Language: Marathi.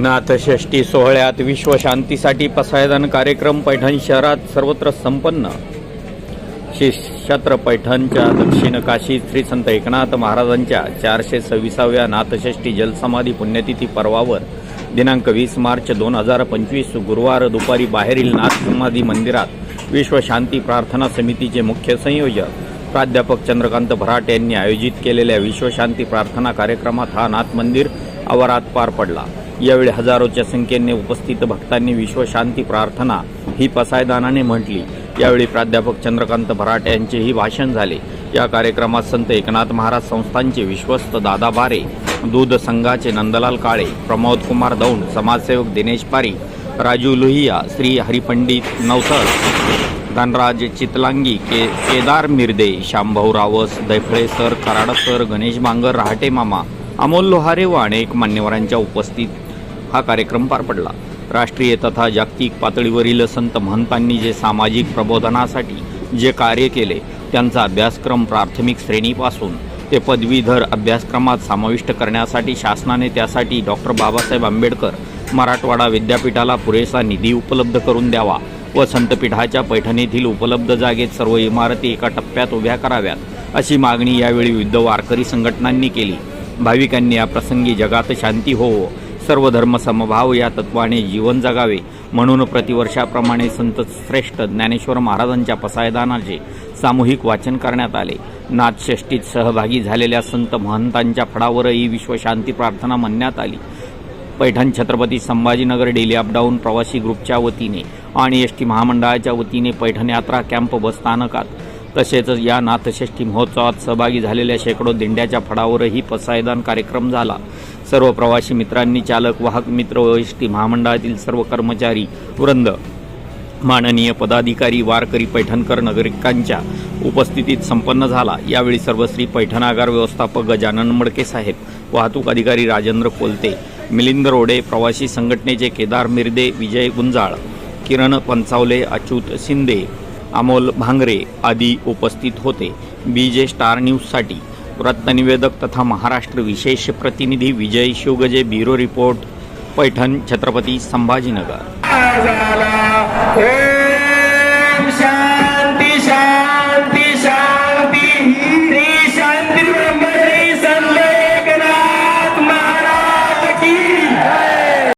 नाथषष्ठी सोहळ्यात विश्वशांतीसाठी पसायदान कार्यक्रम पैठण शहरात सर्वत्र संपन्न. श्री क्षेत्र पैठणच्या दक्षिण काशीत श्री संत एकनाथ महाराजांच्या चारशे सव्वीसाव्या नाथषष्ठी जलसमाधी पुण्यतिथी पर्वावर दिनांक वीस मार्च दोन हजार पंचवीस गुरुवार दुपारी बाहेरील नाथ समाधी मंदिरात विश्वशांती प्रार्थना समितीचे मुख्य संयोजक प्राध्यापक चंद्रकांत भराट यांनी आयोजित केलेल्या विश्वशांती प्रार्थना कार्यक्रमात हा नाथ मंदिर आवारात पार पडला. यावेळी हजारोच्या संख्येने उपस्थित भक्तांनी विश्वशांती प्रार्थना ही पसायदानाने म्हटली. यावेळी प्राध्यापक चंद्रकांत भराट यांचेही भाषण झाले. या कार्यक्रमात संत एकनाथ महाराज संस्थांचे विश्वस्त दादा बारे दूध संघाचे नंदलाल काळे प्रमोद कुमार दौंड समाजसेवक Dinesh Pari Raju Lohiya Shri Haripandit Navsar Dhanraj Chitlangi K Kedar Mirde Shambhau Ravas Daiphale sir Karad sir Ganesh Bangar Rahate मामा अमोल लोहारे व अनेक मान्यवरांच्या उपस्थित हा कार्यक्रम पार पडला. राष्ट्रीय तथा जागतिक पातळीवरील संत महंतांनी जे सामाजिक प्रबोधनासाठी जे कार्य केले त्यांचा अभ्यासक्रम प्राथमिक श्रेणीपासून ते पदवीधर अभ्यासक्रमात समाविष्ट करण्यासाठी शासनाने त्यासाठी डॉक्टर बाबासाहेब आंबेडकर मराठवाडा विद्यापीठाला पुरेसा निधी उपलब्ध करून द्यावा व संतपीठाच्या पैठणीतील उपलब्ध जागेत सर्व इमारती एका टप्प्यात उभ्या कराव्यात अशी मागणी यावेळी विविध वारकरी संघटनांनी केली. भाविकांनी या प्रसंगी जगात शांती होवो सर्व धर्म समभाव या तत्वाने जीवन जगावे. म्हणून प्रतिवर्षाप्रमाणे संत श्रेष्ठ ज्ञानेश्वर महाराजांच्या पसायदानाचे सामूहिक वाचन करण्यात आले. नाथषष्टीत सहभागी झालेल्या संत महंतांच्या फडावरही विश्वशांती प्रार्थना म्हणण्यात आली. Paithan Chhatrapati Sambhajinagar daily up down प्रवासी ग्रुपच्या वतीने आणि एस टी महामंडळाच्या वतीने पैठण यात्रा कॅम्प बसस्थानकात तसेच या नाथषष्ठी महोत्सवात सहभागी झालेल्या शेकडो दिंड्याच्या फडावरही पसायदान कार्यक्रम झाला. सर्व प्रवासी मित्रांनी चालक वाहक मित्र व महामंडळातील सर्व कर्मचारी वृंद माननीय पदाधिकारी वारकरी पैठणकर नागरिकांच्या उपस्थितीत संपन्न झाला. यावेळी सर्वश्री पैठण व्यवस्थापक गजानन मडके साहेब वाहतूक अधिकारी राजेंद्र कोलते मिलिंद रोडे प्रवासी संघटनेचे केदार मिर्दे विजय गुंजाळ किरण पंचावले अच्युत शिंदे अमोल भांगरे आदी उपस्थित होते. बी जे स्टार न्यूजसाठी वृत्तनिवेदक तथा महाराष्ट्र विशेष प्रतिनिधी विजय शिवगजे ब्युरो रिपोर्ट पैठण छत्रपती संभाजीनगर.